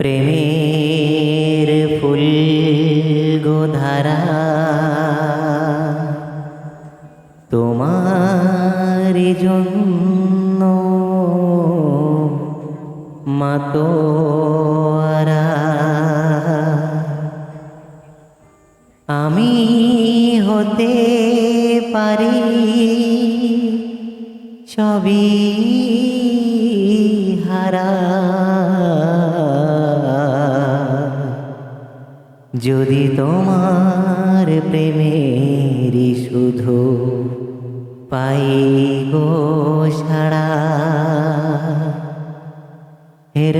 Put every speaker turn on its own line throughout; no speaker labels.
প্রেমের ফুল গোধারা তোমার জন্য মাতোয়ারা আমি হতে পারি সবই হারা। যদি তোমার প্রেমেরই শুধু পাই গো সারা হের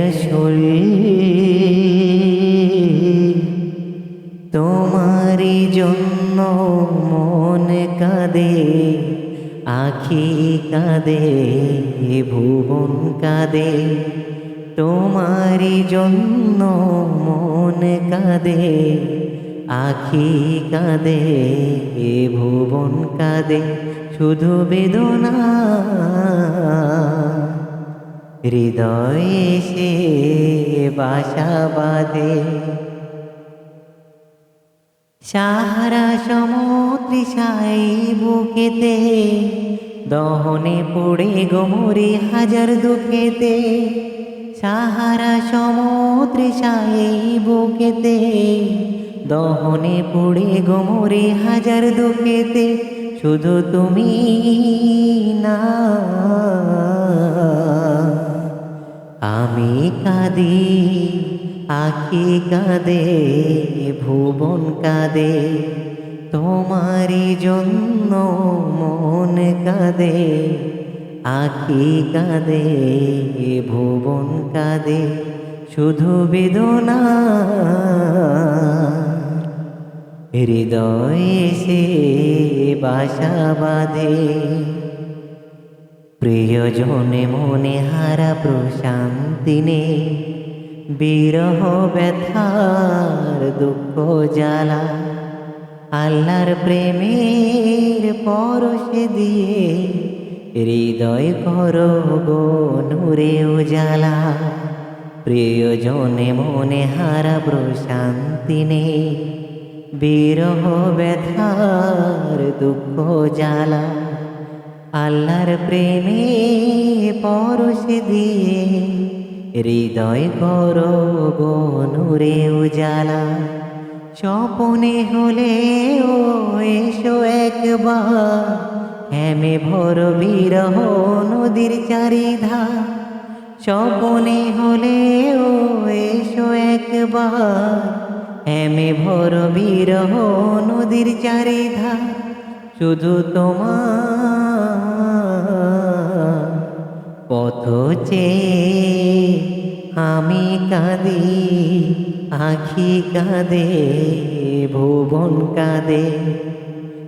তোমারই জন্য মন কাঁদে, আখি কাঁদে, ভুবন কাঁদে। তোমারই জন্য মন কাঁদে, আখি কাঁদে, এ ভুবন কাঁদে, শুধু বেদনা। হৃদয়ে সে বাসা বাঁধে। সাহারা সমুদ্রিশাই বুকেতে, দহনে পড়ে গোমরে হাজার দুঃখেতে। সাহারা সমুদ্রিশাই বুকেতে। দহনে পড়ে গোমরে হাজার দুঃখেতে। শুধু তুমি না। আমি কাঁদি, আখি কাঁদে, ভুবন কাঁদে। তোমারই জন্য মন কাঁদে। আখি কাঁদে, ভুবন কাঁদে, শুধু বেদনা। হৃদয়ে সে বাসা বাঁধে। প্রিয়জনে মনে হারা প্রশান্তি নে বিরহ ব্যথার দুঃখ জ্বালা। আল্লাহর প্রেমের পরশে দিয়ে হৃদয় কর নূরে উজালা। প্রিয়জনে মনে হারা প্রশান্তি নে বিরহ ব্যথার দুঃখ জ্বালা। আল্লাহর প্রেমে পরশ দিয়ে হৃদয় কর গনুরে উজালা। স্বপনে হলে ও এসো একবার। হেমে ভর বিরহ নদীর চারিধা হলে ও এসো একবার। হেমে ভর বিরহ নদীর চারিধা শুধু তোমার পথ চেয়ে আমি কাঁদি, আখি কাঁদে, ভুবন কাঁদে।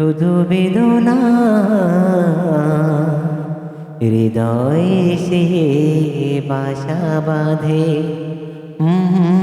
শুধু বেদনা হৃদয়ে সে বাসা বাঁধে। হুম।